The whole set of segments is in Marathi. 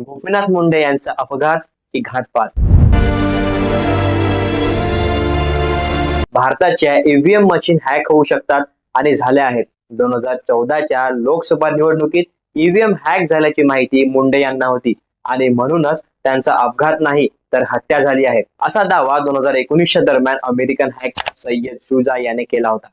गोपीनाथ मुंडे यांचा अपघात की घातपात. भारताच्या ईव्हीएम मशीन हॅक होऊ शकतात आणि झाल्या आहेत. दोन हजार चौदाच्या लोकसभा निवडणुकीत ईव्हीएम हॅक झाल्याची माहिती मुंडे यांना होती आणि म्हणूनच त्यांचा अपघात नाही तर हत्या झाली आहे. असा दावा दोन हजार एकोणीसच्या दरम्यान अमेरिकन हॅक सय्यद शुजा याने केला होता.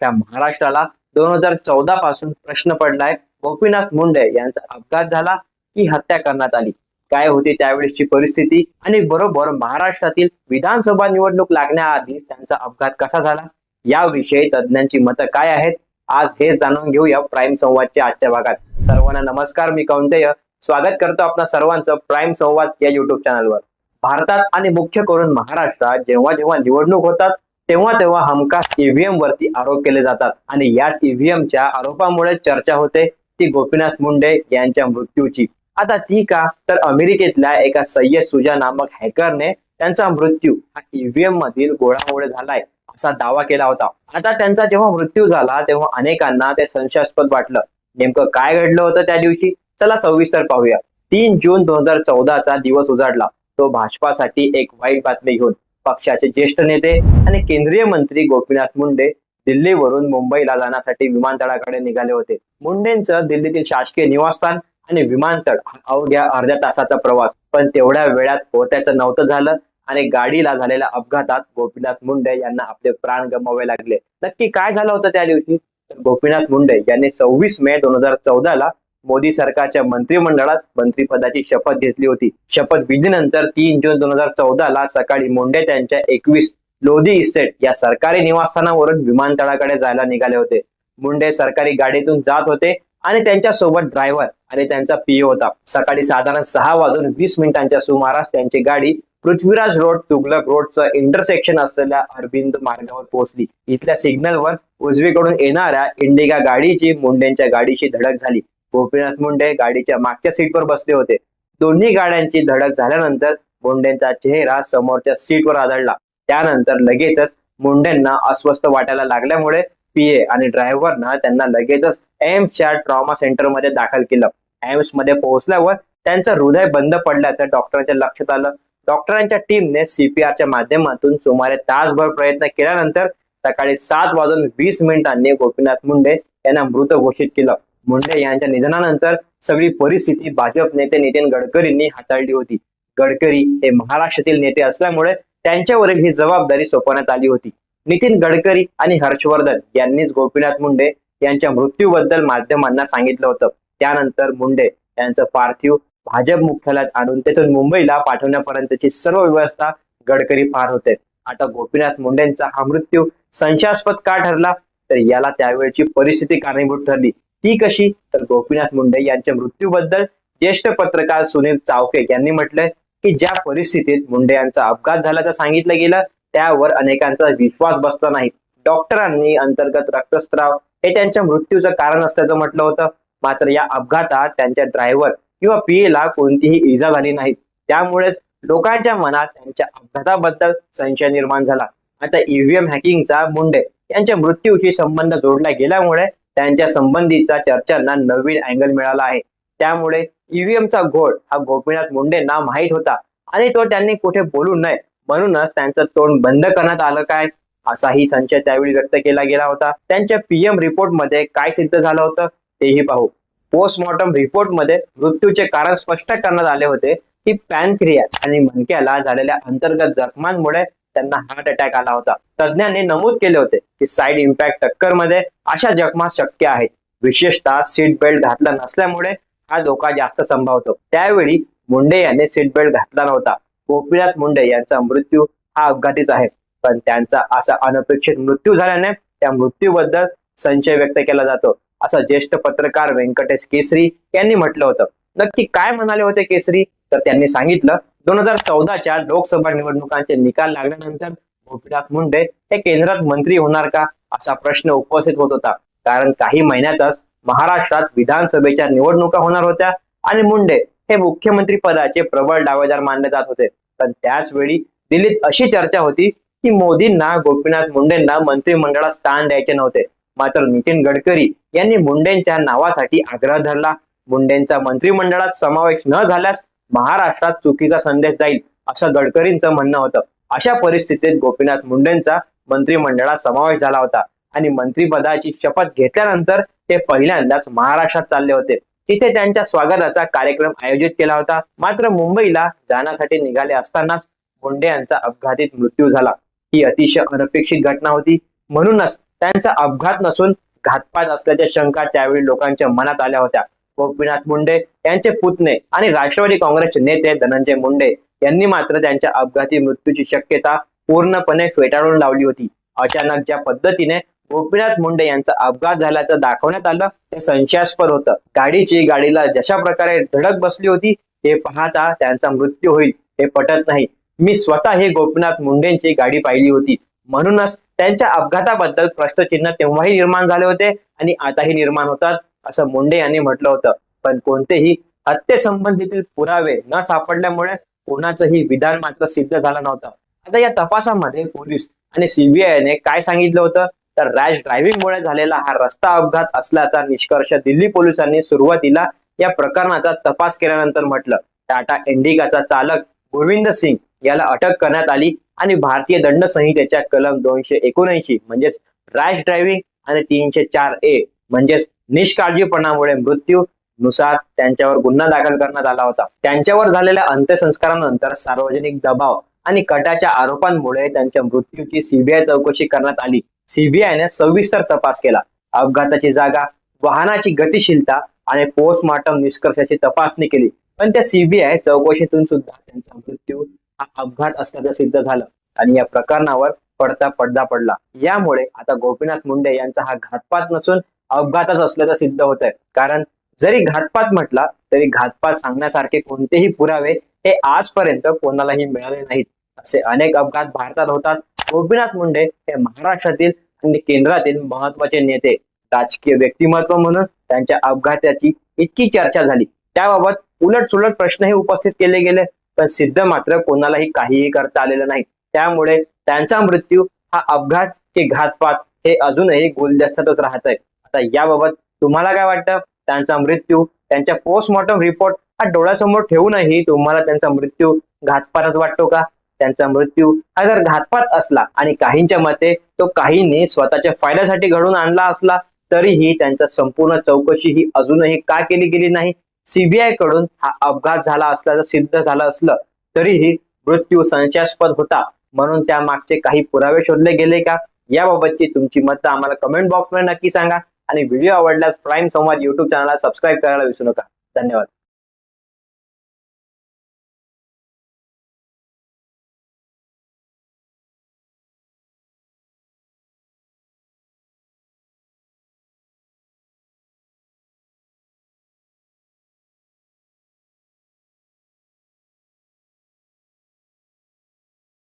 त्या महाराष्ट्राला दोन हजार चौदा पासून प्रश्न पडलाय गोपीनाथ मुंडे यांचा अपघात झाला की हत्या करण्यात आली. काय होती त्यावेळेसची परिस्थिती? आणि बरोबर महाराष्ट्रातील विधानसभा निवडणूक लागण्याआधीच त्यांचा अपघात कसा झाला? याविषयी तज्ज्ञांची मतं काय आहेत? आज हे जाणून घेऊया प्राईम संवादच्या आजच्या भागात. सर्वांना नमस्कार मी कौंतेय. स्वागत करतो आपल्या सर्वांचं प्राईम संवाद या युट्यूब चॅनलवर. भारतात आणि मुख्य करून महाराष्ट्रात जेव्हा जेव्हा निवडणूक होतात तेव्हा तेव्हा हमखास ईव्हीएम वरती आरोप केले जातात. आणि याच ईव्हीएमच्या आरोपामुळे चर्चा होते ती गोपीनाथ मुंडे यांच्या मृत्यूची. आता ती का? तर अमेरिकेतल्या एका सय्यद सुजा नामक हॅकरने त्यांचा मृत्यू हा ईव्हीएम मधील गोळामुळे झालाय असा दावा केला होता. आता त्यांचा जेव्हा मृत्यू झाला तेव्हा अनेकांना ते संशयास्पद वाटलं. नेमकं काय घडलं होतं त्या दिवशी? चला सविस्तर पाहूया. तीन जून दोन हजार चौदाचा दिवस उजाडला. तो भाजपासाठी एक वाईट बातमी घेऊन पक्षाचे ज्येष्ठ नेते आणि केंद्रीय मंत्री गोपीनाथ मुंडे दिल्लीवरून मुंबईला जाण्यासाठी विमानतळाकडे निघाले होते. मुंडेंचं दिल्लीतील शासकीय निवासस्थान आणि विमानतळ अवघ्या अर्ध्या तासाचा प्रवास. पण तेवढ्या वेळात पोहोचायचं नव्हतं झालं आणि गाडीला झालेल्या अपघातात गोपीनाथ मुंडे यांना आपले प्राण गमावे लागले. नक्की काय झालं होतं त्या दिवशी? तर गोपीनाथ मुंडे यांनी सव्वीस मे दोन हजार चौदाला मोदी सरकारच्या मंत्रिमंडळात मंत्रिपदाची शपथ घेतली होती. शपथ विधीनंतर तीन जून दोन हजार चौदाला सकाळी मुंडे त्यांच्या एकवीस लोधी इस्टेट या सरकारी निवासस्थानावरून विमानतळाकडे जायला निघाले होते. मुंडे सरकारी गाडीतून जात होते. आणि त्यांच्यासोबत ड्रायव्हर आणि त्यांचा पीओ होता. सकाळी साधारण सहा वाजून वीस मिनिटांच्या सुमारास त्यांची गाडी पृथ्वीराज रोड तुगलक रोडचं इंटरसेक्शन असलेल्या अरविंद मार्गावर पोहोचली. इथल्या सिग्नलवर उजवीकडून येणाऱ्या इंडिगा गाडीची मुंडेंच्या गाडीशी धडक झाली. गोपीनाथ मुंडे गाडीच्या मागच्या सीटवर बसले होते. दोन्ही गाड्यांची धडक झाल्यानंतर मुंडेंचा चेहरा समोरच्या सीटवर आदळला. त्यानंतर लगेचच मुंडेंना अस्वस्थ वाटायला लागल्यामुळे पीए आणि ड्रायव्हरनं त्यांना लगेचच एम्सच्या ट्रॉमा सेंटरमध्ये दाखल केलं. एम्समध्ये पोहोचल्यावर त्यांचं हृदय बंद पडल्याचं डॉक्टरांच्या लक्षात आलं. डॉक्टरांच्या टीमने सीपीआरच्या माध्यमातून सुमारे तासभर प्रयत्न केल्यानंतर सकाळी सात वाजून वीस मिनिटांनी गोपीनाथ मुंडे यांना मृत घोषित केलं. मुंडे यांच्या निधनानंतर सगळी परिस्थिती भाजप नेते नितीन गडकरींनी हाताळली होती. गडकरी हे महाराष्ट्रातील नेते असल्यामुळे त्यांच्यावरील ही जबाबदारी सोपवण्यात आली होती. नितीन गडकरी आणि हर्षवर्धन यांनीच गोपीनाथ मुंडे यांच्या मृत्यूबद्दल माध्यमांना सांगितलं होतं. त्यानंतर मुंडे यांचं पार्थिव भाजप मुख्यालयात आणून तेथून मुंबईला पाठवण्यापर्यंतची सर्व व्यवस्था गडकरी पार होते. आता गोपीनाथ मुंडेंचा हा मृत्यू संशयास्पद का ठरला? तर याला त्यावेळची परिस्थिती कारणीभूत ठरली. ती कशी? तर गोपीनाथ मुंडे यांच्या मृत्यूबद्दल ज्येष्ठ पत्रकार सुनील चावके यांनी म्हटलंय की ज्या परिस्थितीत मुंडे यांचा अपघात झाल्याचं सांगितलं गेलं त्यावर अनेकांचा विश्वास बसला नाही. डॉक्टरांनी अंतर्गत रक्तस्राव हे त्यांच्या मृत्यूचं कारण असल्याचं म्हटलं होतं. मात्र या अपघातात त्यांच्या ड्रायव्हर किंवा पीएला कोणतीही इजा झाली नाही. त्यामुळेच लोकांच्या मनात त्यांच्या अपघाताबद्दल संशय निर्माण झाला. आता ईव्हीएम हॅकिंगचा मुंडे यांच्या मृत्यूशी संबंध जोडला गेल्यामुळे त्यांच्या संबंधीचा चर्चांना नवीन अँगल मिळाला आहे. त्यामुळे ईव्हीएमचा घोळ हा गोपीनाथ मुंडेंना माहीत होता आणि तो त्यांनी कुठे बोलू नये म्हणूनच त्यांचं तोंड बंद करण्यात आलं काय? असाही संशय त्यावेळी व्यक्त केला गेला होता. त्यांच्या पीएम रिपोर्टमध्ये काय सिद्ध झालं होतं? तेही पाहू. पोस्टमॉर्टम रिपोर्टमध्ये मृत्यूचे कारण स्पष्ट करण्यात आले होते की पॅनक्रिया आणि मणक्याला झालेल्या अंतर्गत जखमांमुळे त्यांना हार्ट अटॅक आला होता. तज्ज्ञांनी नमूद केले होते की साईड इम्पॅक्ट टक्करमध्ये अशा जखमा शक्य आहेत. विशेषतः सीट बेल्ट घातला नसल्यामुळे हा धोका जास्त संभावतो. त्यावेळी मुंडे यांनी सीट बेल्ट घातला नव्हता. गोपीनाथ मुंडे यांचा मृत्यू हा अपघातीच आहे. पण त्यांचा असा अनपेक्षित मृत्यू झाल्याने त्या मृत्यूबद्दल संशय व्यक्त केला जातो. असं ज्येष्ठ पत्रकार व्यंकटेश केसरी यांनी म्हटलं होतं. नक्की काय म्हणाले होते केसरी? तर त्यांनी सांगितलं दोन हजार चौदाच्या लोकसभा निवडणुकांचे निकाल लागल्यानंतर गोपीनाथ मुंडे हे केंद्रात मंत्री होणार का? असा प्रश्न उपस्थित होत होता. कारण काही महिन्यातच महाराष्ट्रात विधानसभेच्या निवडणुका होणार होत्या आणि मुंडे हे मुख्यमंत्री पदाचे प्रबळ दावेदार मानले जात होते. पण त्याच वेळी दिल्लीत अशी चर्चा होती की मोदींना गोपीनाथ मुंडेंना मंत्रिमंडळात स्थान द्यायचे नव्हते. मात्र नितीन गडकरी यांनी मुंडेंच्या नावासाठी आग्रह धरला. मुंडेंचा मंत्रिमंडळात समावेश न झाल्यास महाराष्ट्रात चुकीचा संदेश जाईल असं गडकरींचं म्हणणं होतं. अशा परिस्थितीत गोपीनाथ मुंडेंचा मंत्रिमंडळात समावेश झाला होता आणि मंत्रिपदाची शपथ घेतल्यानंतर ते पहिल्यांदाच महाराष्ट्रात चालले होते. तिथे त्यांच्या स्वागताचा कार्यक्रम आयोजित केला होता. मात्र मुंबईला जाण्यासाठी निघाले असतानाच मुंडे यांचा अपघातीत मृत्यू झाला. ही अतिशय अनपेक्षित घटना होती. म्हणूनच त्यांचा अपघात नसून घातपात असल्याच्या शंका त्यावेळी लोकांच्या मनात आल्या होत्या. गोपीनाथ मुंडे यांचे पुतणे आणि राष्ट्रवादी काँग्रेसचे नेते धनंजय मुंडे यांनी मात्र त्यांच्या अपघाती मृत्यूची शक्यता पूर्णपणे फेटाळून लावली होती. अचानक ज्या पद्धतीने गोपीनाथ मुंडे यांचा अपघात झाल्याचं दाखवण्यात आलं. ते संशयास्पद होतं. गाडीची गाडीला जशा प्रकारे धडक बसली होती हे पाहता त्यांचा मृत्यू होईल हे पटत नाही. मी स्वतः हे गोपीनाथ मुंडेंची गाडी पाहिली होती. म्हणूनच त्यांच्या अपघाताबद्दल प्रश्नचिन्ह तेव्हाही निर्माण झाले होते आणि आताही निर्माण होतात असं मुंडे यांनी म्हटलं होतं. पण कोणतेही हत्येसंबंधीतील पुरावे न सापडल्यामुळे कोणाचंही विधान मात्र सिद्ध झालं नव्हतं. आता या तपासामध्ये पोलीस आणि सीबीआयने काय सांगितलं होतं? तर रॅश ड्रायव्हिंगमुळे झालेला हा रस्ता अपघात असल्याचा निष्कर्ष दिल्ली पोलिसांनी सुरुवातीला या प्रकरणाचा तपास केल्यानंतर म्हटलं. टाटा इंडिकाचा चालक गोविंद सिंग याला अटक करण्यात आली आणि भारतीय दंड संहितेच्या कलम दोनशे एकोणऐंशी म्हणजेच रॅश ड्रायव्हिंग आणि तीनशे चार ए म्हणजेच निष्काळजीपणामुळे मृत्यू नुसार त्यांच्यावर गुन्हा दाखल करण्यात आला होता. त्यांच्यावर झालेल्या अंत्यसंस्कारानंतर सार्वजनिक दबाव आणि कटाच्या आरोपांमुळे त्यांच्या मृत्यूची सीबीआय चौकशी करण्यात आली. सीबीआयने सविस्तर तपास केला. अपघाताची जागा वाहनाची गतिशीलता आणि पोस्टमॉर्टम निष्कर्षाची तपासणी केली. पण त्या सीबीआय चौकशीतून सुद्धा त्यांचा मृत्यू हा अपघात असल्याचं सिद्ध झालं आणि या प्रकरणावर पडता पडदा पडला. यामुळे आता गोपीनाथ मुंडे यांचा हा घातपात नसून अपघातच असल्याचं सिद्ध होत आहे कारण जरी घातपात म्हटला तरी घातपात सांगण्यासारखे कोणतेही पुरावे हे आजपर्यंत कोणालाही मिळाले नाहीत. असे अनेक अपघात भारतात होतात. गोपीनाथ मुंडे हे महाराष्ट्रातील आणि केंद्रातील महत्त्वाचे नेते. राजकीय व्यक्तिमत्व म्हणून त्यांच्या अपघाताची इतकी चर्चा झाली. त्याबाबत उलट सुलट प्रश्नही उपस्थित केले गेले पण सिद्ध मात्र कोणालाही काहीही करता आलेलं नाही. त्यामुळे त्यांचा मृत्यू हा अपघात की घातपात हे अजूनही गुलदस्त्यातच राहत आहे आता याबाबत तुम्हाला काय वाटतं? त्यांचा मृत्यू त्यांच्या पोस्टमॉर्टम रिपोर्ट हा डोळ्यासमोर ठेवूनही तुम्हाला त्यांचा मृत्यू घातपातच वाटतो का? त्यांचा मृत्यू हा जर घातपात असला आणि काहींच्या मते तो काहींनी स्वतःच्या फायद्यासाठी घडून आणला असला तरीही त्यांचा संपूर्ण चौकशी ही अजूनही का केली गेली नाही? सीबीआयकडून हा अपघात झाला असल्याचं सिद्ध झालं असलं तरीही मृत्यू संशयास्पद होता. म्हणून त्या मागचे काही पुरावे शोधले गेले का? याबाबतची तुमची मतं आम्हाला कमेंट बॉक्समध्ये नक्की सांगा. आणि व्हिडिओ आवडल्यास प्राईम संवाद युट्यूब चॅनलला सबस्क्राईब करायला विसरू नका. धन्यवाद.